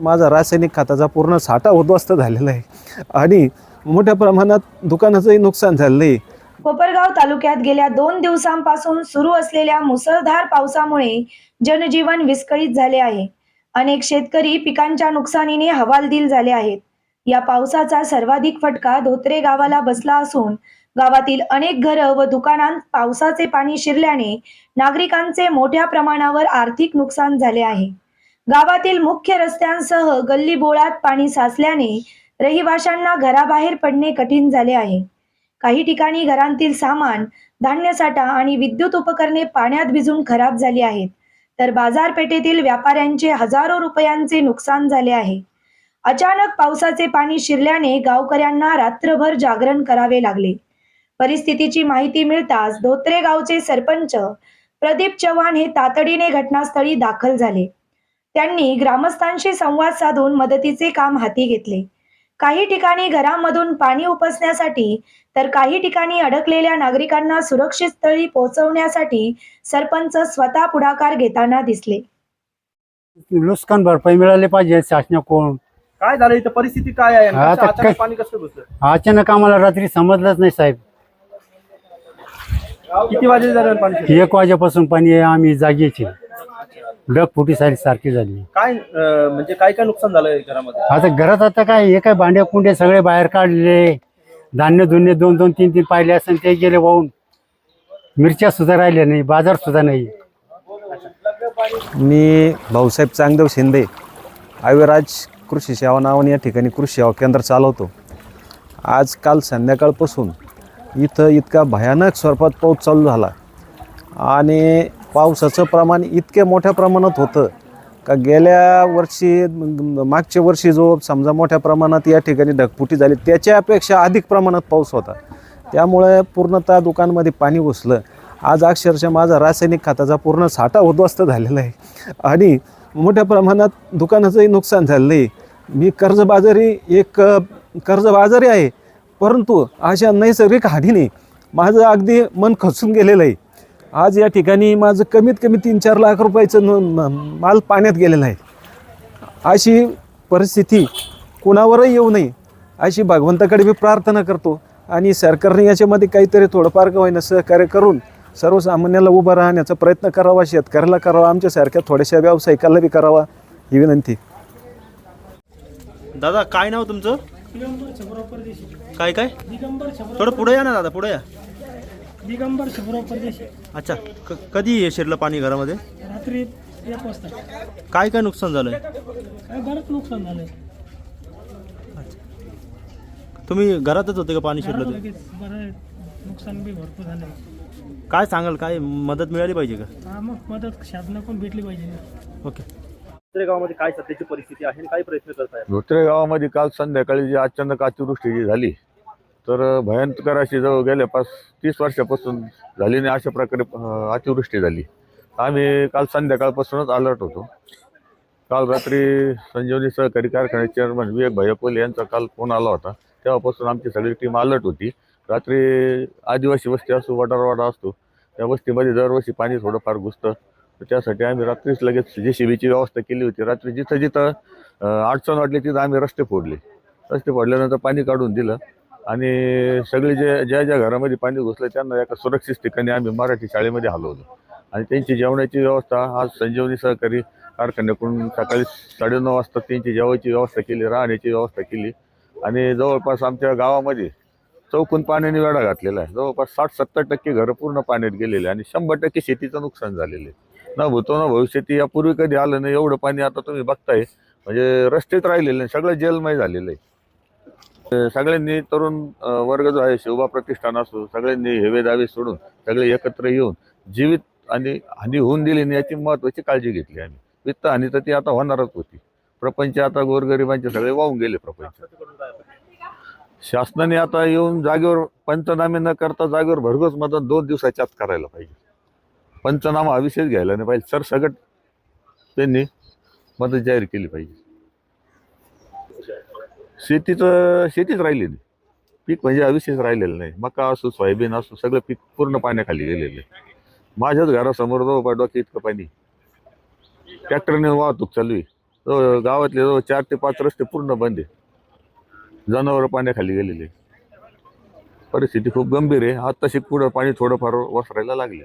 माझा रासायनिक खताचा पूर्ण साठा उद्ध्वस्त झालेला आहे. आणि मोठ्या प्रमाणात दुकानाचंही नुकसान झालेलं आहे. कोपरगाव तालुक्यात गेल्या दोन दिवसांपासून सुरू असलेल्या मुसळधार पावसामुळे जनजीवन विस्कळीत झाले आहे. अनेक शेतकरी पिकांच्या नुकसानीने हवालदिल झाले आहेत. या पावसाचा सर्वाधिक फटका धोत्रे गावाला बसला असून गावातील अनेक घरं व दुकानांत पावसाचे पाणी शिरल्याने नागरिकांचे मोठ्या प्रमाणावर आर्थिक नुकसान झाले आहे. गावातील मुख्य रस्त्यांसह गल्ली बोळात पाणी साचल्याने रहिवाशांना घराबाहेर पडणे कठीण झाले आहे. काही ठिकाणी घरांतील सामान धान्य साठा आणि विद्युत उपकरणे पाण्यात भिजून खराब झाली आहेत. तर बाजारपेठेतील व्यापाऱ्यांचे हजारो रुपयांचे नुकसान झाले आहे. अचानक पावसाचे पाणी शिरल्याने गावकऱ्यांना रात्रभर जागरण करावे लागले. परिस्थितीची माहिती मिळताच धोत्रे गावचे सरपंच प्रदीप चव्हाण हे तातडीने घटनास्थळी दाखल झाले. त्यांनी ग्रामस्थांशी संवाद साधून मदतीचे काम हाती घेतले. काही ठिकाणी घरामधून पाणी उपसण्यासाठी तर काही ठिकाणी अडकलेल्या नागरिकांना सुरक्षित स्थळी पोहोचवण्यासाठी सरपंच स्वतः पुढाकार घेताना दिसले. नुकसान भरपाई मिळाली पाहिजे शासनाकडून. काय झालं इथं? परिस्थिती काय आहे? हा, कसं अचानक काय- पाणी कसं घुसलं? अचानक आम्हाला रात्री समजलंच नाही साहेब. किती वाजे झालं पाणी? एक वाजेपासून पाणी आहे, आम्ही जागेची. डग फुटी सारी सारखी झाली. काय अं, म्हणजे काय काय नुकसान झालंय घरामध्ये? आता घरात आता काय हे काय भांडे कुंडे सगळे बाहेर काढले. धान्य धुन्य दोन दोन तीन तीन पाहिले असेल ते गेले वाहून. मिरच्या सुद्धा राहिल्या नाही बाजार सुद्धा नाही. मी भाऊसाहेब चांगदेव शिंदे आयुर्राज कृषी सेवा नावाने या ठिकाणी कृषी सेवा केंद्र चालवतो. आज काल संध्याकाळपासून इथं इतका भयानक स्वरूपात पाऊस चालू झाला. आणि पावसाचं प्रमाण इतक्या मोठ्या प्रमाणात होतं. का गेल्या वर्षी मागच्या वर्षी जो समजा मोठ्या प्रमाणात या ठिकाणी ढगफुटी झाली त्याच्यापेक्षा अधिक प्रमाणात पाऊस होता. त्यामुळे पूर्णतः दुकानमध्ये पाणी घुसलं. आज अक्षरशः माझा रासायनिक खताचा पूर्ण साठा उद्ध्वस्त झालेला आहे. आणि मोठ्या प्रमाणात दुकानाचंही नुकसान झालेलं आहे. मी कर्जबाजारी एक कर्जबाजारी आहे परंतु अशा नैसर्गिक हानीने माझं अगदी मन खचून गेलेलं आहे. आज या ठिकाणी माझं कमीत कमी तीन चार लाख रुपयाचं माल पाण्यात गेलेला आहे. अशी परिस्थिती कुणावरही येऊ नये अशी भगवंताकडे मी प्रार्थना करतो आणि सरकारने याच्यामध्ये काहीतरी थोडंफार का होईना सहकार्य करून सर्वसामान्याला उभं राहण्याचा प्रयत्न करावा शेतकऱ्याला करावा आमच्यासारख्या थोड्याशा व्यावसायिकाला बी करावा ही विनंती. दादा काय नाव तुमचं? काय काय? थोडं पुढे या ना दादा पुढे या. दिगंबर शुभ्राव परदेशी अच्छा क- कधी शिरलं पाणी घरामध्ये? रात्री एक वाजता. काय काय नुकसान झालंय? काय बरंच नुकसान झालं तुम्ही घरातच होते का पाणी शिरलं ते? लगेच बरं नुकसान बी भरपूर झालं काय सांगाल काय मदत मिळाली पाहिजे का? हा मग मदत शासना पण भेटली पाहिजे. ना ओके. गावामध्ये काय सध्याची परिस्थिती आहे आणि काय प्रयत्न करताय? धोत्रे गावामध्ये काल संध्याकाळी जी अचानक अतिवृष्टी जी झाली तर भयंकर अशी जवळ गेल्या पाच तीस वर्षापासून झाली नाही अशा प्रकारे अतिवृष्टी झाली. आम्ही काल संध्याकाळपासूनच अलर्ट होतो. काल रात्री संजीवनी सहकारी कारखान्याचे चेअरमन विवेक भैयापोल यांचा काल फोन आला होता. तेव्हापासून आमची सगळी टीम अलर्ट होती. रात्री आदिवासी वस्ती असो वडारवाडा असतो त्या वस्तीमध्ये दरवर्षी पाणी थोडंफार घुसतं. तर त्यासाठी आम्ही रात्रीच लगेच जे सी बीची व्यवस्था केली होती. रात्री जिथं जिथं अडचण वाटली तिथं आम्ही रस्ते फोडले. रस्ते फोडल्यानंतर पाणी काढून दिलं. आणि सगळे जे ज्या ज्या घरामध्ये पाणी घुसलं त्यांना एका सुरक्षित ठिकाणी आम्ही मराठी शाळेमध्ये हलवलं. आणि त्यांची जेवणाची व्यवस्था आज संजीवनी सहकारी कारखान्याकडून सकाळी साडेनऊ वाजता त्यांची जेवायची व्यवस्था केली राहण्याची व्यवस्था केली. आणि जवळपास आमच्या गावामध्ये चौकून पाण्याने वेढा घातलेला आहे. जवळपास साठ सत्तर टक्के घरं पूर्ण पाण्यात गेलेले आहे आणि शंभर टक्के शेतीचं नुकसान झालेलं आहे. न भूतो ना भविष्यती यापूर्वी कधी आलं नाही एवढं पाणी आता तुम्ही बघताय. म्हणजे रस्तेच राहिलेलं नाही सगळं जलमय झालेलं आहे. सगळ्यांनी तरुण वर्ग जो आहे शिवबा प्रतिष्ठान असो सगळ्यांनी हेवे दावे सोडून सगळे एकत्र येऊन जीवित आणि हानी होऊन दिली आणि याची महत्वाची काळजी घेतली आम्ही. वित्त हानी तर ती आता होणारच होती. प्रपंच आता गोरगरिबांचे सगळे वाहून गेले प्रपंच. शासनाने आता येऊन जागेवर पंचनामे न करता जागेवर भरघोस मदत दोन दिवसाच्या आत करायला पाहिजे. पंचनामा हा विषयच घ्यायला नाही पाहिजे. सरसगट त्यांनी मदत जाहीर केली पाहिजे. शेतीचं शेतीच राहिलेली. पीक म्हणजे अविशेष राहिलेलं नाही. मका असो सोयाबीन असो सगळं पीक पूर्ण पाण्याखाली गेलेलं आहे. माझ्याच घरासमोर जवळ पाडवा की इतकं पाणी ट्रॅक्टरने वाहतूक चालू आहे. जवळ गावातले जवळ चार ते पाच रस्ते पूर्ण बंद आहे. जनावरं पाण्याखाली गेलेले परिस्थिती खूप गंभीर आहे. आत्ताशी पुढं पाणी थोडंफार वसरायला लागले